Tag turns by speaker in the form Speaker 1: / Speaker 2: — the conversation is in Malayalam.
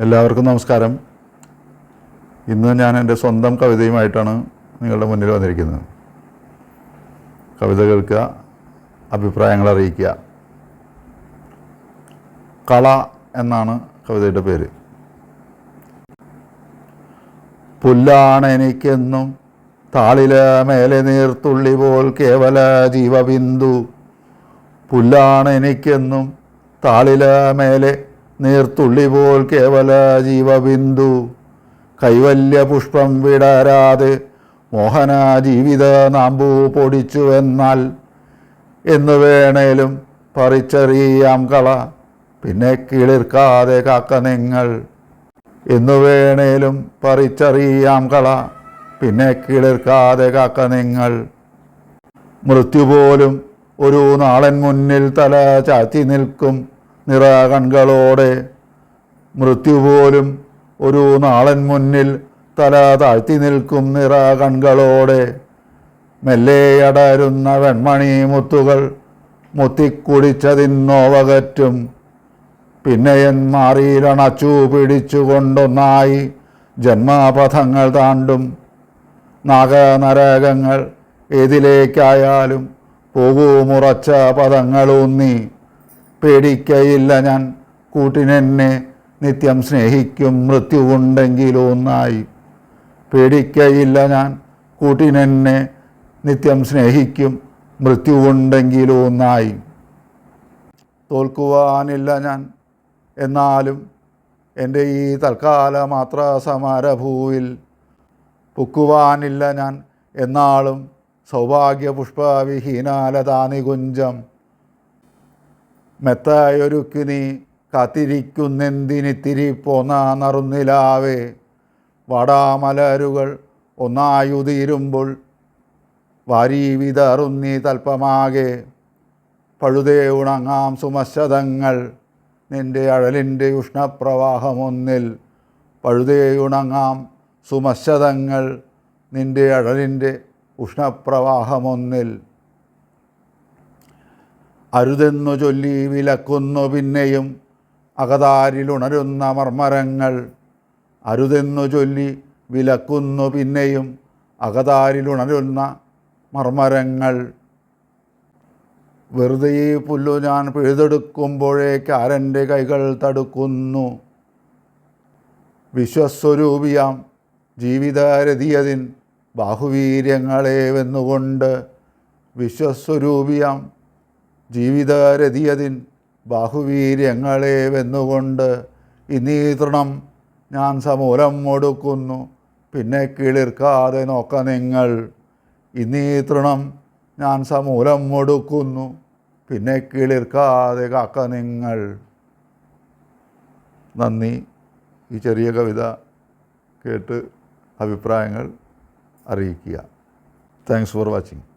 Speaker 1: എല്ലാവർക്കും നമസ്കാരം. ഇന്ന് ഞാൻ എന്റെ സ്വന്തം കവിതയുമായിട്ടാണ് നിങ്ങളുടെ മുന്നിൽ വന്നിരിക്കുന്നത്. കവിത കേൾക്കുക അഭിപ്രായങ്ങൾ അറിയിക്കുക. കള എന്നാണ് കവിതയുടെ പേര്. പുല്ലാണ് എനിക്കെന്നും താളില മേലെ നീർത്തുള്ളി പോൽ കേവല ജീവബിന്ദു. പുല്ലാണ് എനിക്കെന്നും താളില മേലെ നീർത്തുള്ളി പോൽ കേവല ജീവബിന്ദു. കൈവല്യ പുഷ്പം വിടരാതെ മോഹന ജീവിത നാമ്പു പൊടിച്ചുവെന്നാൽ എന്ന് വേണേലും പറിച്ചറിയാം കള. പിന്നെ കിളിർക്കാതെ കാക്ക നിങ്ങൾ എന്നു വേണേലും പറിച്ചറിയാം കള. പിന്നെ കിളിർക്കാതെ കാക്ക നിങ്ങൾ മൃത്യു പോലും ഒരു നാളൻ മുന്നിൽ തല ചാത്തി നിൽക്കും. നിറ കൺകളോടെ മൃത്യു പോലും ഒരു നാളൻ മുന്നിൽ തല താഴ്ത്തി നിൽക്കും നിറ മെല്ലെ അടരുന്ന വെൺമണി മുത്തുകൾ മുത്തിക്കുടിച്ചതിന്നോവകറ്റും പിന്നെയൻ മാറിയിലണച്ചു പിടിച്ചുകൊണ്ടൊന്നായി ജന്മപഥങ്ങൾ താണ്ടും. നാഗനരകങ്ങൾ ഏതിലേക്കായാലും പോകുമുറച്ച പദങ്ങളൂന്നി പേടിക്കയില്ല. ഞാൻ കൂട്ടിനെന്നെ നിത്യം സ്നേഹിക്കും. മൃത്യുവുണ്ടെങ്കിലൊന്നായി പേടിക്കയില്ല. ഞാൻ കൂട്ടിനെന്നെ നിത്യം സ്നേഹിക്കും. മൃത്യുവുണ്ടെങ്കിലൊന്നായി തോൽക്കുവാനില്ല ഞാൻ. എന്നാലും എന്റെ ഈ തൽക്കാല മാത്ര സമരഭൂവിൽ പൊക്കുവാനില്ല ഞാൻ. എന്നാളും സൗഭാഗ്യ പുഷ്പവിഹീനാലതാനികുഞ്ചം മെത്തയൊരുക്കി നീ കാത്തിരിക്കുന്നെന്തിനിത്തിരി പോന്ന നറുന്നിലാവേ വടാമലരുകൾ ഒന്നായുതിരുമ്പോൾ വാരി വിതറുന്നി തൽപ്പമാകെ. പഴുതേ ഉണങ്ങാം സുമശതങ്ങൾ നിന്റെ അഴലിന്റെ ഉഷ്ണപ്രവാഹമൊന്നിൽ. പഴുതേ ഉണങ്ങാം സുമശതങ്ങൾ നിന്റെ അഴലിന്റെ ഉഷ്ണപ്രവാഹമൊന്നിൽ. അരുതെന്നു ചൊല്ലി വിലക്കുന്നു പിന്നെയും അകതാരിലുണരുന്ന മർമ്മരങ്ങൾ. അരുതെന്നു ചൊല്ലി വിലക്കുന്നു പിന്നെയും അകതാരിലുണരുന്ന മർമ്മരങ്ങൾ. വെറുതെ ഈ പുല്ലു ഞാൻ പിഴുതെടുക്കുമ്പോഴേക്ക് ആരന്റെ കൈകൾ തടുക്കുന്നു? വിശ്വസ്വരൂപിയാം ജീവിതരതിയതിൻ ബാഹുവീര്യങ്ങളെ വെന്നുകൊണ്ട് വിശ്വസ്വരൂപിയാം ജീവിതരതിയതിൻ ബാഹുവീര്യങ്ങളെ വെന്നുകൊണ്ട് ഇന്നീ തൃണം ഞാൻ സമൂലം ഒടുക്കുന്നു. പിന്നെ കിളിർക്കാതെ നോക്ക നിങ്ങൾ. ഇന്നീ തൃണം ഞാൻ സമൂലം ഒടുക്കുന്നു. പിന്നെ കിളിർക്കാതെ കാക്ക നിങ്ങൾ. നന്ദി. ഈ ചെറിയ കവിത കേട്ട് അഭിപ്രായങ്ങൾ അറിയിക്കുക. Thanks for watching